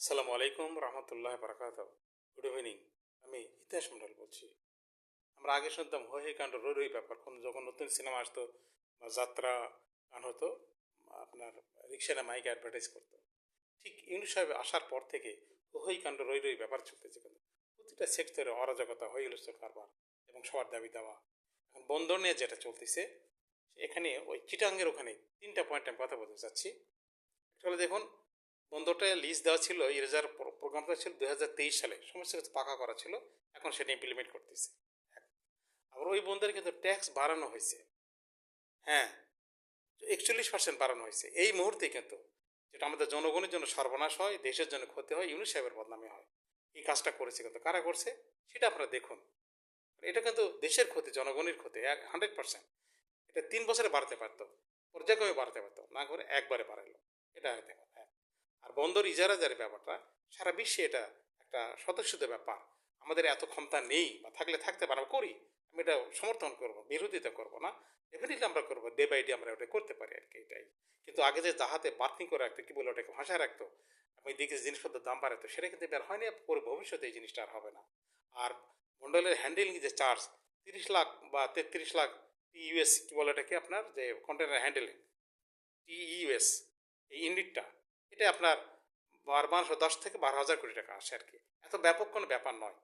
আসসালামু আলাইকুম রহমতুল্লাহ বারাকাত good evening আমি ইতিহাস মন্ডল বলছি। আমরা আগে শুনতাম হই কাণ্ড, রই রই ব্যাপার। কোন যখন নতুন সিনেমা আসতো, বা যাত্রা গান হতো, আপনার রিক্সাটা মাইক অ্যাডভার্টাইজ করতো। ঠিক ইউনিট সাহেব আসার পর থেকে হই কাণ্ড, রই রই ব্যাপার চলতেছে কিন্তু। প্রতিটা সেক্টরে অরাজকতা, হয়ে গেল কারবার এবং সবার দাবি দেওয়া। এখন বন্দর নিয়ে যেটা চলতেছে, এখানে ওই চিটাঙ্গের ওখানে তিনটা পয়েন্ট আমি কথা বলতে চাচ্ছি। একটা হলো দেখুন বন্দরটা লিজ দেওয়া ছিল ইরেজার প্রোগ্রামটা ছিল দু হাজার তেইশ সালে। সমস্ত কিছু পাকা করা ছিল। এখন সেটা ইমপ্লিমেন্ট করতেছে। আবার ওই বন্দরে কিন্তু ট্যাক্স বাড়ানো হয়েছে। হ্যাঁ একচল্লিশ পার্সেন্ট বাড়ানো হয়েছে। এই মুহূর্তে কিন্তু যেটা আমাদের জনগণের জন্য সর্বনাশ হয়, দেশের জন্য ক্ষতি হয় ইউনিট সাহেবের বদনামে হয়। এই কাজটা করেছে কিন্তু কারা করছে? সেটা আপনারা দেখুন। এটা কিন্তু দেশের ক্ষতি, জনগণের ক্ষতি হান্ড্রেড পার্সেন্ট এটা তিন বছরে বাড়তে পারতো, পর্যায়ক্রমে বাড়তে পারতো, না করে একবারে বাড়াইলো এটা হতে হ্যাঁ। আর বন্দর ইজারা জারি ব্যাপারটা সারা বিশ্বে এটা একটা সদস্যদের ব্যাপার। আমাদের এত ক্ষমতা নেই বা থাকলে থাকতে পারব করি। আমি এটা সমর্থন করব, বিরোধিতা করব না। ডেফিনেটলি আমরা করব ডে বাই ডে আমরা ওটা করতে পারি আর কি এটাই। কিন্তু আগে যে জাহাতে বার্থিং করে রাখতো, কি বলে ওটাকে ভাষায় রাখতো আমি দেখি জিনিসপত্রের দাম বাড়াতো সেটা কিন্তু এবার হয়নি পরে ভবিষ্যতে এই জিনিসটা আর হবে না। আর মন্ডলের হ্যান্ডেলিং যে চার্জ তিরিশ লাখ বা তেত্রিশ লাখ ইউএস কি বলে এটাকে আপনার? যে কন্টেনার হ্যান্ডেলিং টিইউএস এই ইউনিটটা এটা আপনার বারো দশ থেকে বারো হাজার কোটি টাকা আসে আর কি। এত ব্যাপক কোনো ব্যাপার নয়।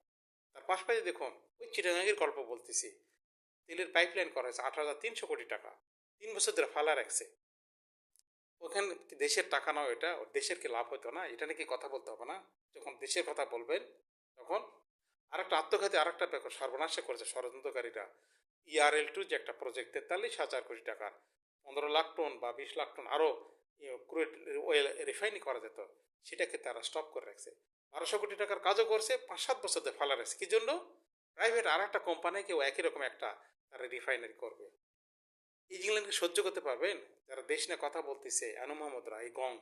তার পাশাপাশি দেখুন, ওই চিটাগাঙ্গের গল্প বলতেছি। তেলের পাইপলাইন করা হয়েছে আট হাজার তিনশো কোটি টাকা। তিন বছর ধরে ফালা রাখছে। ওখানে দেশের টাকা নয় এটা? দেশের কি লাভ হতো না? এটা নাকি কথা বলতে হবে না? যখন দেশের কথা বলবেন, তখন আরেকটা আত্মঘাতী আরেকটা ব্যাপার সর্বনাশে করেছে ষড়যন্ত্রকারীরা। ইআরএল টু যে একটা প্রজেক্ট তেতাল্লিশ হাজার কোটি টাকার, পনেরো লাখ টন বা বিশ লাখ টন আরও ক্রুড অয়েল রিফাইনিং করা যেত, সেটাকে তারা স্টপ করে রাখছে। বারোশো কোটি টাকার কাজও করছে পাঁচ সাত বছর ধরে ফালা রাখছে। কি জন্য? প্রাইভেট আর একটা কোম্পানিকেও একই রকম একটা তারা রিফাইনারি করবে। এই জিনিসগুলোকে সহ্য করতে পারবেন? যারা দেশ নিয়ে কথা বলতেছে, আনু মোহাম্মদরা এই গং।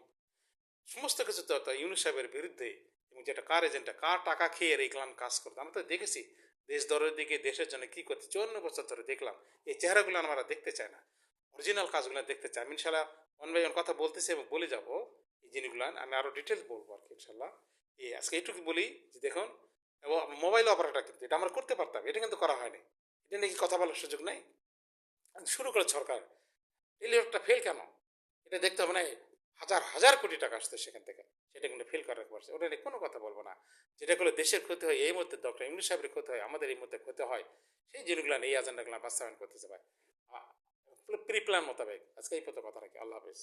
সমস্ত কিছু তো ইউনুস সাহেবের বিরুদ্ধে, এবং যেটা কার এজেন্টটা কার টাকা খেয়ে এইগুলান কাজ করতে আমরা তো দেখেছি, দেশ দরের দিকে, দেশের জন্য কি করতে চুয়ান্ন বছর ধরে দেখলাম, এই চেহারাগুলো আমরা দেখতে চাই না। অরিজিনাল কাজগুলো দেখতে চাই। আমি ইনশাল্লাহ ওয়ান বাই ওয়ান কথা বলতেছি এবং বলে যাব এই জিনিসগুলো। আমি আরও ডিটেলস বলব আর কি ইনশাল্লাহ এই আজকে এইটুকু বলি যে দেখুন, এবং মোবাইল অপারেটার কিন্তু এটা আমরা করতে পারতাম, এটা কিন্তু করা হয়নি। এটা নাকি কথা বলার সুযোগ নেই? শুরু করে সরকার। টেলিওয়ারটা ফেল কেন? এটা দেখতে হবে না হাজার হাজার কোটি টাকা আসছে সেখান থেকে। সেটা কিন্তু ফেল করার পারছে ওটা নিয়ে কোনো কথা বলব না। যেটা করলে দেশের ক্ষতি হয়, এই মধ্যে ডক্টর ইংলিশ সাহেবের ক্ষতি হয়, আমাদের এই মধ্যে ক্ষতি হয়, সেই জিনিসগুলো এই এজেন্ডাগুলো বাস্তবায়ন করতে চাই প্রি প্ল্যান মোতাবেক আজকে এই পথে কথা রাখি আল্লাহ হাফিজ